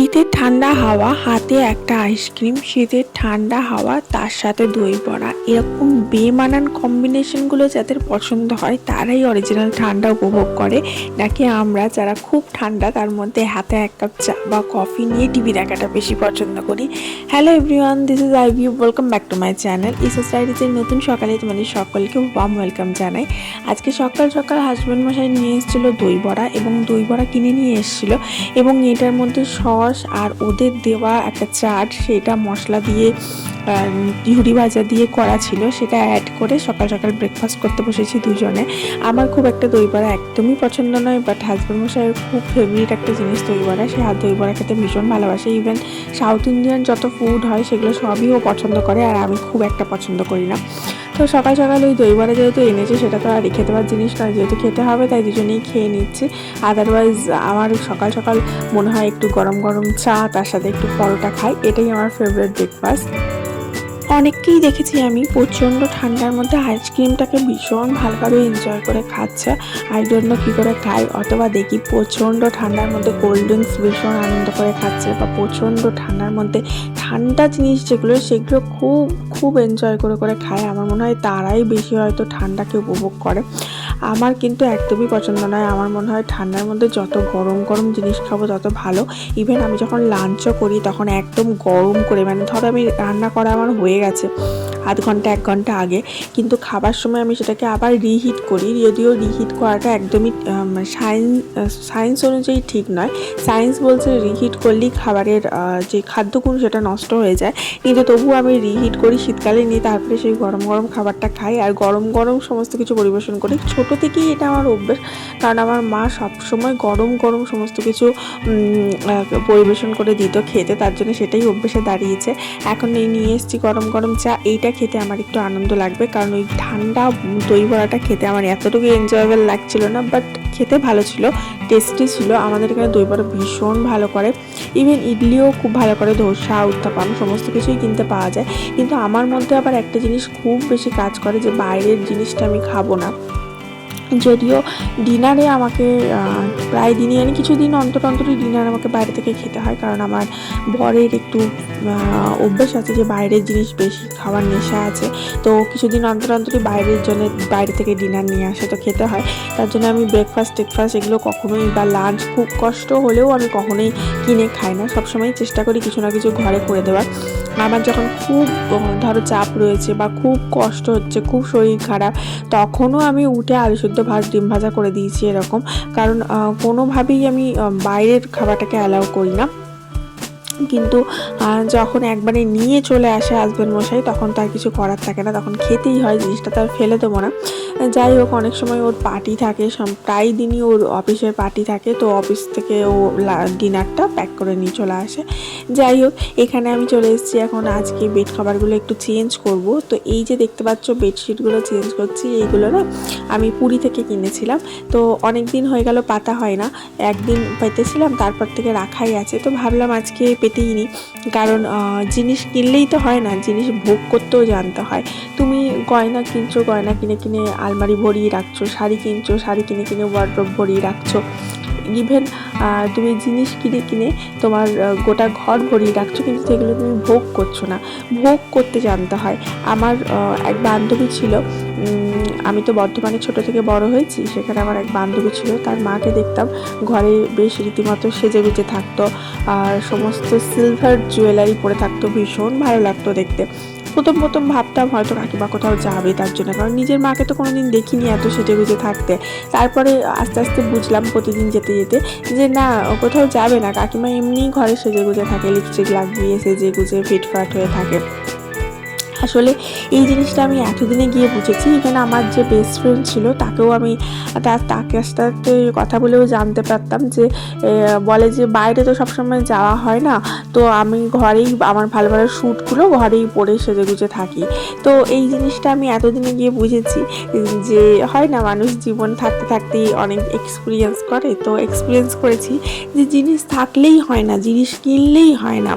শীতের ঠান্ডা হাওয়া, হাতে একটা আইসক্রিম, শীতের ঠান্ডা হাওয়া, তার সাথে দই বড়া। এরকম বেমানান কম্বিনেশনগুলো যাদের পছন্দ হয়, তারাই অরিজিনাল ঠান্ডা উপভোগ করে। নাকি আমরা যারা খুব ঠান্ডা, তার মধ্যে হাতে এক কাপ চা বা কফি নিয়ে টিভি দেখাটা বেশি পছন্দ করি। Hello everyone this is I view welcome back to my channel Isa ডায়েরিজের নতুন সকালে তোমাদের সকলকে ওয়াম ওয়েলকাম জানাই। আজকে সকাল সকাল হাজব্যান্ড মশাই নিয়ে এসেছিল দই বড়া এবং দই বড়া কিনে নিয়ে এসেছিল এবং এটার মধ্যে সস আর ওদের দেওয়া একটা চাট, সেটা মশলা দিয়ে ঝুড়ি ভাজা দিয়ে করা ছিল। সেটা অ্যাড করে সকাল সকাল ব্রেকফাস্ট করতে বসেছি দুজনে। আমার খুব একটা দই বড়া একদমই পছন্দ নয় বাট হাজব্যান্ড মশাইয়ের খুব ফেভারিট একটা জিনিস দই বড়া। সে হাত দই বড়া খেতে ভীষণ ভালোবাসে। ইভেন সাউথ ইন্ডিয়ান যত ফুড হয়, সেগুলো সবই ও পছন্দ করে, আর আমি খুব একটা পছন্দ করি না। তো সকাল সকাল ওই দই বড়া যেহেতু এনেছে, সেটা তো আর খেতে পাওয়ার জিনিস নয়, যেহেতু খেতে হবে, তাই দুজনেই খেয়ে নিচ্ছি। আদারওয়াইজ আমার সকাল সকাল মনে হয় একটু গরম গরম চা, তার সাথে একটু পরোটা খাই, এটাই আমার ফেভারিট ব্রেকফাস্ট অনেককেই দেখেছি আমি। প্রচণ্ড ঠান্ডার মধ্যে আইসক্রিমটাকে ভীষণ ভালোভাবে এনজয় করে খাচ্ছে। আই জন্য কী করে খাই অথবা দেখি প্রচণ্ড ঠান্ডার মধ্যে কোল্ড ড্রিঙ্কস ভীষণ আনন্দ করে খাচ্ছে বা প্রচণ্ড ঠান্ডার মধ্যে ঠান্ডা জিনিস যেগুলো, সেগুলো খুব খুব এনজয় করে করে খায়। আমার মনে হয় তারাই বেশি হয়তো ঠান্ডাকে উপভোগ করে। আমার কিন্তু একদমই পছন্দ নয়। আমার মনে হয় ঠান্ডার মধ্যে যত গরম গরম জিনিস খাব, তত ভালো। ইভেন আমি যখন লাঞ্চও করি, তখন একদম গরম করে মানে ধরো আমি রান্না করা আমার হয়ে গেছে। আধ ঘণ্টা, এক ঘণ্টা আগে। কিন্তু খাবার সময় আমি সেটাকে আবার রিহিট করি। যদিও রিহিট করাটা একদমই সায়েন্স সায়েন্স অনুযায়ী ঠিক নয়। সায়েন্স বলছে রিহিট করলেই খাবারের যে খাদ্যগুণ সেটা নষ্ট হয়ে যায়। কিন্তু তবুও আমি রিহিট করি শীতকালে, নিয়ে তারপরে সেই গরম গরম খাবারটা খাই। আর গরম গরম সমস্ত কিছু পরিবেশন করি। ছোটো থেকেই এটা আমার অভ্যেস। কারণ আমার মা সবসময় গরম গরম সমস্ত কিছু পরিবেশন করে দিত খেতে। তার জন্য সেটাই অভ্যেসে দাঁড়িয়েছে। এখন এই নিয়ে এসেছি গরম গরম চা। এইটা খেতে আমার একটু আনন্দ লাগবে। কারণ ওই ঠান্ডা দই বড়াটা খেতে আমার এতটুকু এনজয়েবল লাগছিল না বাট খেতে ভালো ছিল টেস্টি ছিল। আমাদের এখানে দই বড়া ভীষণ ভালো করে। ইভেন ইডলিও খুব ভালো করে ধোসা, উত্তাপাম সমস্ত কিছুই কিনতে পাওয়া যায়। কিন্তু আমার মধ্যে আবার একটা জিনিস খুব বেশি কাজ করে যে বাইরের জিনিসটা আমি খাব না। যদিও ডিনারে আমাকে প্রায় দিনই মানে কিছু দিন অন্তর অন্তরই ডিনার আমাকে বাইরে থেকে খেতে হয়। কারণ আমার বরের একটু অভ্যাস আছে যে বাইরের জিনিস বেশি খাওয়ার নেশা আছে, তো কিছুদিন অন্তর অন্তরই বাইরের জন্য বাইরে থেকে ডিনার নিয়ে আসে তো খেতে হয়। তার জন্য আমি ব্রেকফাস্ট টেকফাস্ট এগুলো কখনোই বা লাঞ্চ খুব কষ্ট হলেও আমি কখনোই কিনে খাই না। সবসময় চেষ্টা করি কিছু না কিছু ঘরে করে দেওয়ার। আমার যখন খুব, ধরো চাপ রয়েছে বা খুব কষ্ট হচ্ছে, খুব শরীর খারাপ, তখনও আমি উঠে আলু শুদ্ধ ভাত ডিম ভাজা করে দিয়েছি এরকম। কারণ কোনোভাবেই আমি বাইরের খাবারটাকে অ্যালাউ করি না। কিন্তু যখন একবারে নিয়ে চলে আসে হাজব্যান্ড মশাই, তখন তার কিছু করার থাকে না, তখন খেতেই হয়, জিনিসটা তার ফেলে দেবো না। যাই হোক, অনেক সময় ওর পার্টি থাকে প্রায় দিনই ওর অফিসের পার্টি থাকে, তো অফিস থেকে ও ডিনারটা প্যাক করে নিয়ে চলে আসে। যাই হোক, এখানে আমি চলে এসেছি, এখন আজকে বেড খাবারগুলো একটু চেঞ্জ করব। তো এই যে দেখতে পাচ্ছ বেডশিটগুলো চেঞ্জ করছি, এইগুলো না আমি পুরী থেকে কিনেছিলাম। তো অনেক দিন হয়ে গেল, পাতা হয় না। একদিন পেতেছিলাম তারপর থেকে রাখাই আছে। তো ভাবলাম আজকে পেতেই নি কারণ জিনিস কিনলেই তো হয় না, জিনিস ভোগ করতেও জানতে হয়। তুমি গয়না কিনছো, গয়না কিনে কিনে আলমারি ভরিয়ে রাখছো, শাড়ি কিনছো, শাড়ি কিনে কিনে ওয়ার্ড্রপ ভরিয়ে রাখছো। ইভেন তুমি জিনিস কিনে কিনে তোমার গোটা ঘর ভরিয়ে রাখছো, কিন্তু সেগুলো তুমি ভোগ করছ না। ভোগ করতে জানতে হয়। আমার এক বান্ধবী ছিল আমি তো বর্ধমানে ছোট থেকে বড় হয়েছি, সেখানে আমার এক বান্ধবী ছিল, তার মাকে দেখতাম, ঘরে বেশ রীতিমতো সেজে গুজে থাকতো, আর সমস্ত সিলভার জুয়েলারি পরে থাকতো, ভীষণ ভালো লাগতো দেখতে। প্রথম প্রথম ভাবতাম হয়তো কাকিমা কোথাও যাবে তার জন্য, কারণ নিজের মাকে তো কোনোদিন দেখিনি এত সেটে গুজে থাকতে। তারপরে আস্তে আস্তে বুঝলাম প্রতিদিন যেতে যেতে যে না কোথাও যাবে না। কাকিমা এমনিই ঘরে সেজে গুজে থাকে লিপস্টিক লাগিয়ে সেজে গুজে ফিটফাট হয়ে থাকে। আসলে এই জিনিসটা আমি এতদিনে গিয়ে বুঝেছি। এখানে আমার যে বেস্ট ফ্রেন্ড ছিল, তাকেও আমি তার তাকে সাথে কথা বলেও জানতে পারতাম যে বলে যে বাইরে তো সবসময় যাওয়া হয় না। তো আমি ঘরেই আমার ভালো ভালো শ্যুটগুলো ঘরেই পরে সেজে গুজে থাকি। তো এই জিনিসটা আমি এতদিনে গিয়ে বুঝেছি যে হয় না, মানুষ জীবন থাকতে থাকতেই অনেক এক্সপিরিয়েন্স করে। তো এক্সপিরিয়েন্স করেছি যে জিনিস থাকলেই হয় না, জিনিস কিনলেই হয় না।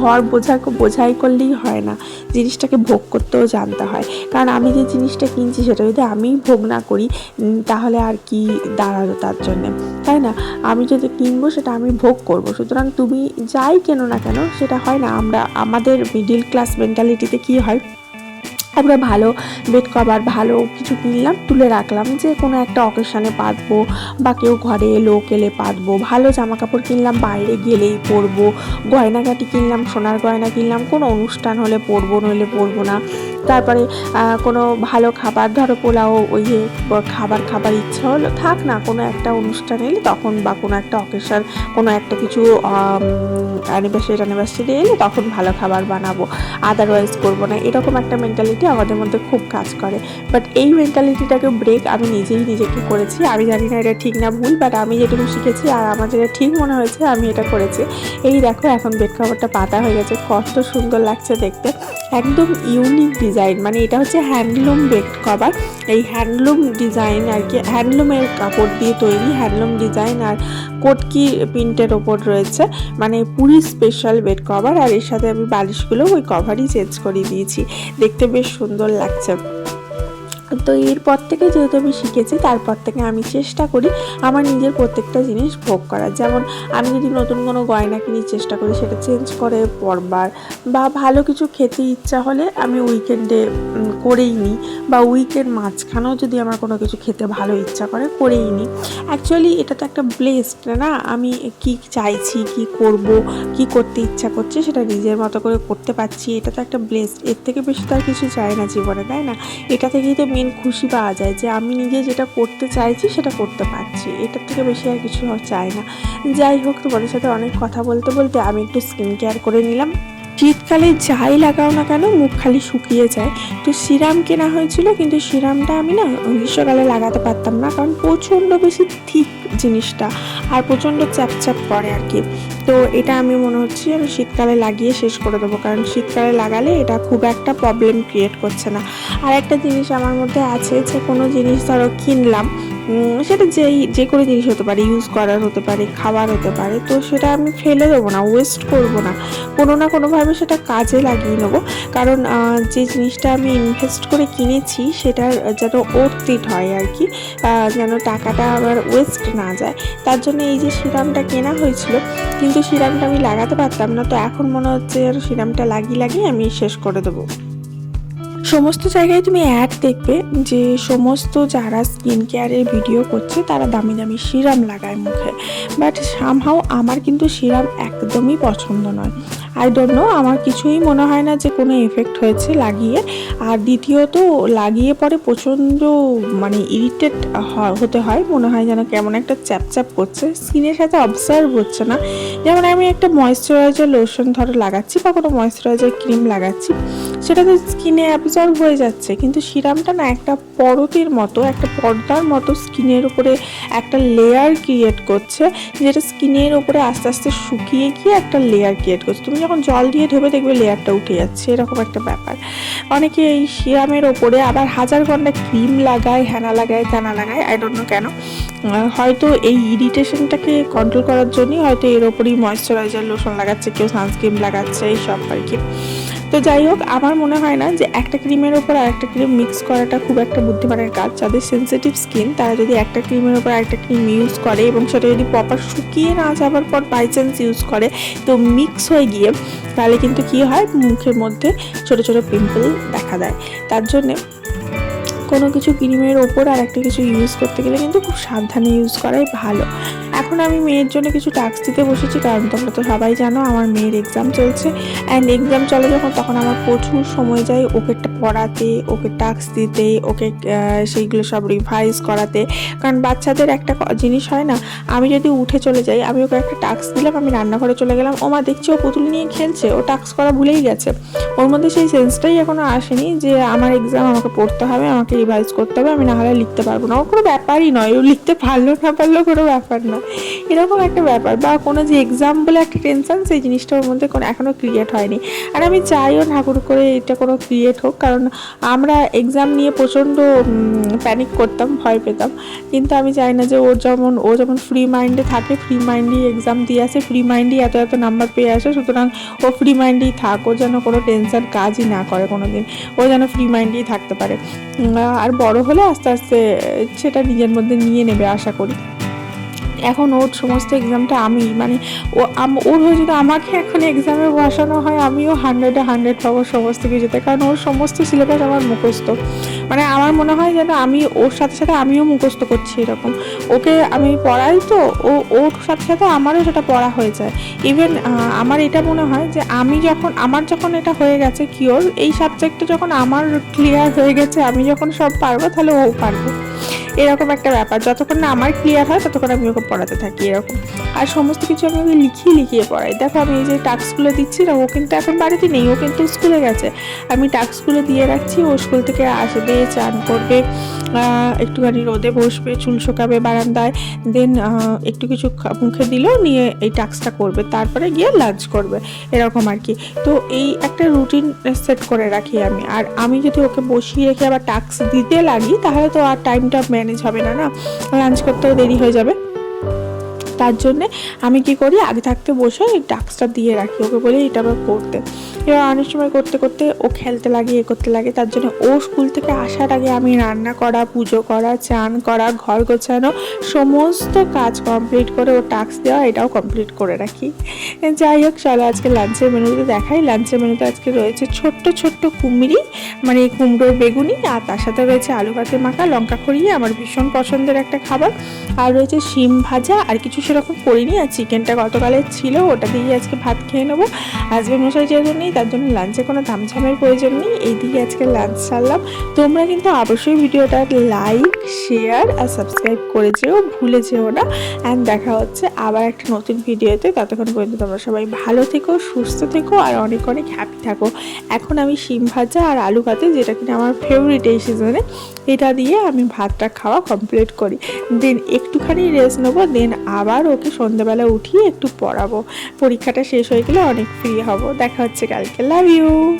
ঘর বোঝা, বোঝাই করলেই হয় না। জিনিসটাকে ভোগ করতেও জানতে হয়। কারণ আমি যে জিনিসটা কিনছি সেটা যদি আমি ভোগ না করি তাহলে আর কি দাঁড়াল তার জন্যে? তাই না? আমি যদি কিনবো সেটা আমি ভোগ করব। সুতরাং তুমি যাই কেন না কেন, সেটা হয় না। আমরা, আমাদের মিডিল ক্লাস মেন্টালিটিতে কী হয়? আমরা ভালো বেড কভার ভালো কিছু কিনলাম, তুলে রাখলাম, যে কোনো একটা অকেশানে পাতবো বা কেউ ঘরে লোক এলে পাতবো ভালো জামা কাপড় কিনলাম, বাইরে গেলেই পরবো। গয়নাগাটি কিনলাম, সোনার গয়না কিনলাম, কোনো অনুষ্ঠান হলে পরবো, নইলে পরবো না। তারপরে কোনো ভালো খাবার, ধরো পোলাও, ওই যে খাবার খাবার ইচ্ছা হলো, থাক না, কোনো একটা অনুষ্ঠান এলে তখন বা কোনো একটা অকেশন কোনো একটা কিছু অ্যানিভার্সারি অ্যানিভার্সারি এলে তখন ভালো খাবার বানাবো। আদারওয়াইজ করব না। এরকম একটা মেন্টালিটি আমাদের মধ্যে খুব কাজ করে। বাট এই মেন্টালিটিটাকে ব্রেক আমি নিজেই নিজেকে করেছি। আমি জানি না এটা ঠিক না ভুল বাট আমি যেটুকু শিখেছি আর আমার যেটা ঠিক মনে হয়েছে, আমি এটা করেছি। এই দেখো এখন বেড কাভারটা পাতা হয়ে গেছে। কত সুন্দর লাগছে দেখতে। একদম ইউনিক ডিজাইন মানে এটা হচ্ছে হ্যান্ডলুম বেড কভার এই হ্যান্ডলুম ডিজাইন আর কি হ্যান্ডলুমের কাপড় দিয়ে তৈরি হ্যান্ডলুম ডিজাইন আর কটকি প্রিন্টের ওপর রয়েছে মানে পুরি স্পেশাল বেড কভার আর এর সাথে আমি বালিশগুলো ওই কভারই চেঞ্জ করে দিয়েছি। দেখতে বেশ সুন্দর লাগছে। তো এরপর থেকে যেহেতু আমি শিখেছি, তারপর থেকে আমি চেষ্টা করি আমার নিজের প্রত্যেকটা জিনিস ভোগ করার। যেমন আমি যদি নতুন কোনো গয়না কিনি, চেষ্টা করি সেটা চেঞ্জ করে পরবার বা ভালো কিছু খেতে ইচ্ছা হলে আমি উইকেন্ডে করেই নিই বা উইকেন্ড মাঝখানেও যদি আমার কোনো কিছু খেতে ভালো ইচ্ছা করে, করেই নিই অ্যাকচুয়ালি এটা তো একটা ব্লেসড না? আমি কি চাইছি, কি করব, কি করতে ইচ্ছা করছে সেটা নিজের মতো করে করতে পারছি। এটা তো একটা ব্লেসড এর থেকে বেশি তো আর কিছু চাই না জীবনে, তাই না? এটা থেকেই তো মেন খুশি পাওয়া যায় যে আমি নিজে যেটা করতে চাইছি সেটা করতে পারছি। এটার থেকে বেশি আর কিছু চাই না। যাই হোক, তোমাদের সাথে অনেক কথা বলতে বলতে আমি একটু স্কিন কেয়ার করে নিলাম। শীতকালে যাই লাগাও না কেন, মুখ খালি শুকিয়ে যায়। তো সিরাম কেনা হয়েছিল, কিন্তু সিরামটা আমি না গ্রীষ্মকালে লাগাতে পারতাম না, কারণ প্রচণ্ড বেশি ঠিক জিনিসটা আর প্রচণ্ড চ্যাপচ্যাপ করে আর কি। তো এটা আমি মনে হচ্ছে আমি শীতকালে লাগিয়ে শেষ করে দেবো, কারণ শীতকালে লাগালে এটা খুব একটা প্রবলেম ক্রিয়েট করছে না। আর একটা জিনিস আমার মধ্যে আছে যে কোনো জিনিস ধরো কিনলাম সেটা যেই, যে কোনো জিনিস হতে পারে ইউজ করার হতে পারে খাবার হতে পারে, তো সেটা আমি ফেলে দেবো না ওয়েস্ট করব না। কোনো না কোনোভাবে সেটা কাজে লাগিয়ে নেব। কারণ যে জিনিসটা আমি ইনভেস্ট করে কিনেছি, সেটার যেন অর্থিট হয় আর কি যেন টাকাটা আবার ওয়েস্ট না যায়। তার জন্য এই যে সিরামটা কেনা হয়েছিল, কিন্তু সিরামটা আমি লাগাতে পারতাম না, তো এখন মনে হচ্ছে যেন সিরামটা লাগিয়ে লাগিয়ে আমি শেষ করে দেবো। সমস্ত জায়গায় তুমি অ্যাড দেখবে যে সমস্ত যারা স্কিন কেয়ারের ভিডিও করছে, তারা দামি দামি সিরাম লাগায় মুখে। বাট সামহাও আমার কিন্তু সিরাম একদমই পছন্দ নয়। আই ডোন্ট নো আমার কিছুই মনে হয় না যে কোনো এফেক্ট হয়েছে লাগিয়ে। আর দ্বিতীয়ত, লাগিয়ে পরে প্রচণ্ড মানে ইরিটেট হতে হয়। মনে হয় যেন কেমন একটা চ্যাপচ্যাপ করছে। স্কিনের সাথে অবজার্ভ হচ্ছে না। যেমন আমি একটা ময়েশ্চারাইজার লোশন ধরো লাগাচ্ছি বা কোনো ময়েশ্চারাইজার ক্রিম লাগাচ্ছি, সেটা তো স্কিনে অ্যাবজর্ব হয়ে যাচ্ছে। কিন্তু সিরামটা না একটা পরতের মতো, একটা পর্দার মতো স্কিনের উপরে একটা লেয়ার ক্রিয়েট করছে, যেটা স্কিনের উপরে আস্তে আস্তে শুকিয়ে গিয়ে একটা লেয়ার ক্রিয়েট করছে। তুমি যখন জল দিয়ে ধোবে দেখবে লেয়ারটা উঠে যাচ্ছে, এরকম একটা ব্যাপার। অনেকে এই সিরামের ওপরে আবার হাজার ঘণ্টা ক্রিম লাগায় হ্যানা লাগায়, তেনা লাগায় আই ডোন্ট নো কেন। হয়তো এই ইরিটেশনটাকে কন্ট্রোল করার জন্যই হয়তো এর ওপরেই ময়শ্চারাইজার লোশন লাগাচ্ছে, কেউ সানস্ক্রিন লাগাচ্ছে এই সব আর কি। তো যাই হোক, আমার মনে হয় না যে একটা ক্রিমের ওপর আর একটা ক্রিম মিক্স করাটা খুব একটা বুদ্ধিমানের কাজ। যাদের সেন্সিটিভ স্কিন তারা যদি একটা ক্রিমের ওপর একটা ক্রিম ইউজ করে এবং সেটা যদি প্রপার শুকিয়ে না যাবার পর বাই চান্স ইউজ করে, তো মিক্স হয়ে গিয়ে তাহলে কিন্তু কি হয়, মুখের মধ্যে ছোট ছোট পিম্পল দেখা দেয়। তার জন্যে কোনো কিছু ক্রিমের ওপর আর একটা কিছু ইউজ করতে গেলে কিন্তু খুব সাবধানে ইউজ করাই ভালো। এখন আমি মেয়ের জন্য কিছু টাস্ক দিতে বসেছি, কারণ তোমরা তো সবাই জানো আমার মেয়ের এক্সাম চলছে। অ্যান্ড এক্সাম চলে যখন, তখন আমার প্রচুর সময় যায় ওকে পড়াতে, ওকে টাস্ক দিতে, ওকে সেইগুলো সব রিভাইজ করাতে। কারণ বাচ্চাদের একটা জিনিস হয় না, আমি যদি উঠে চলে যাই, আমি ওকে একটা টাস্ক দিলাম, আমি রান্নাঘরে চলে গেলাম ও মা দেখছি ও পুতুল নিয়ে খেলছে, ও টাস্ক করা ভুলেই গেছে। ওর মধ্যে সেই সেন্সটাই এখনও আসেনি যে আমার এক্সাম আমাকে পড়তে হবে, আমাকে রিভাইজ করতে হবে, আমি না হলে লিখতে পারব না। ওর কোনো ব্যাপারই নয়, ও লিখতে পারল না পারল কোনো ব্যাপার না। এরকম একটা ব্যাপার বা কোনো যে এক্সাম বলে একটা টেনশন সেই জিনিসটা ওর মধ্যে কোনো এখনও ক্রিয়েট হয়নি। আর আমি চাইও ঠাকুর করে এটা কোনো ক্রিয়েট হোক, কারণ আমরা এক্সাম নিয়ে প্রচণ্ড প্যানিক করতাম, ভয় পেতাম। কিন্তু আমি চাই না যে ওর যেমন, ও যেমন ফ্রি মাইন্ডে থাকে ফ্রি মাইন্ডেই এক্সাম দিয়ে আসে ফ্রি মাইন্ডেই এত এত নাম্বার পেয়ে আসে, সুতরাং ও ফ্রি মাইন্ডেই থাক, ও যেন কোনো টেনশন কাজই না করে কোনো দিন ও যেন ফ্রি মাইন্ডেই থাকতে পারে। আর বড় হলে আস্তে আস্তে সেটা নিজের মধ্যে নিয়ে নেবে, আশা করি। এখন ওর সমস্ত এক্সামটা আমি মানে ও ওর হয়ে যদি আমাকে এখন এক্সামে বসানো হয়, আমিও হান্ড্রেডে হান্ড্রেড পাবো সমস্ত কিছুতে। কারণ ওর সমস্ত সিলেবাস আমার মুখস্থ। মানে আমার মনে হয় যেন আমি ওর সাথে সাথে আমিও মুখস্থ করছি এরকম। ওকে আমি পড়াই তো, ও, ওর সাথে সাথে আমারও সেটা পড়া হয়ে যায়। ইভেন আমার এটা মনে হয় যে আমি যখন, আমার যখন এটা হয়ে গেছে কিওর এই সাবজেক্টটা যখন আমার ক্লিয়ার হয়ে গেছে, আমি যখন সব পারব, তাহলে ও পারবে। এরকম একটা ব্যাপার। যতক্ষণ না আমার ক্লিয়ার হয়, ততক্ষণ আমি ওকে পড়াতে থাকি এরকম। আর সমস্ত কিছু আমি ওকে লিখিয়ে লিখিয়ে পড়াই। দেখো, আমি এই যে টাস্কগুলো দিচ্ছি না, ও কিন্তু এখন বাড়িতে নেই, ও কিন্তু স্কুলে গেছে। আমি টাস্কগুলো দিয়ে রাখছি, ও স্কুল থেকে আসবে, চান করবে একটুখানি রোদে বসবে, চুল শোকাবে বারান্দায় দেন একটু কিছু মুখে দিল, নিয়ে এই টাস্কটা করবে। তারপরে গিয়ে লাঞ্চ করবে, এরকম আর কি। তো এই একটা রুটিন সেট করে রাখি আমি। আর আমি যদি ওকে বসিয়ে রেখে আবার টাস্ক দিতে লাগি, তাহলে তো আর টাইমটা ম্যানেজ হবে না না? লাঞ্চ করতেও দেরি হয়ে যাবে। তার জন্যে আমি কি করি? আগে থাকতে বসে এই টাস্কটা দিয়ে রাখি। ওকে বলি এটা আবার করতে। এবার অনেক সময় করতে করতে ও খেলতে লাগে, এ করতে লাগে। তার জন্য ও স্কুল থেকে আসার আগে আমি রান্না করা, পুজো করা, চান করা, ঘর গোছানো, সমস্ত কাজ কমপ্লিট করে ও টাস্ক দেওয়া, এটাও কমপ্লিট করে রাখি। যাই হোক, চলো আজকে লাঞ্চের মেনুতে দেখাই। লাঞ্চের মেনুতে আজকে রয়েছে ছোট্ট ছোট্ট কুমড়ি মানে কুমড়োর বেগুনি, আর তার সাথে রয়েছে আলু ভাতে মাখা, লঙ্কা খড়িয়ে আমার ভীষণ পছন্দের একটা খাবার। আর রয়েছে শিম ভাজা, আর কিছু সেরকম করিনি আর চিকেনটা গতকালের ছিল, ওটা দিয়ে আজকে ভাত খেয়ে নেব। হাজব্যান্ড মশাই যেহেতু নেই তার জন্য লাঞ্চে কোনো ধামঝামের প্রয়োজন নেই। এই দিকে আজকে লাঞ্চ সারলাম। তোমরা কিন্তু অবশ্যই ভিডিওটা লাইক শেয়ার আর সাবস্ক্রাইব করে যেও, ভুলে যেও না। অ্যান্ড দেখা হচ্ছে আবার একটা নতুন ভিডিওতে। ততক্ষণ পর্যন্ত তোমরা সবাই ভালো থেকো, সুস্থ থেকো আর অনেক অনেক হ্যাপি থাকো। এখন আমি শিম ভাজা আর আলু ভাতে যেটা কিনা আমার ফেভারিট এই সিজনে এটা দিয়ে আমি ভাতটা খাওয়া কমপ্লিট করি। দেন একটুখানি রেস্ট নেব দেন আবার ওকে সন্ধ্যাবেলা উঠিয়ে একটু পড়াবো। পরীক্ষাটা শেষ হয়ে গেলে অনেক ফ্রি হব। দেখা হচ্ছে কালকে। Love you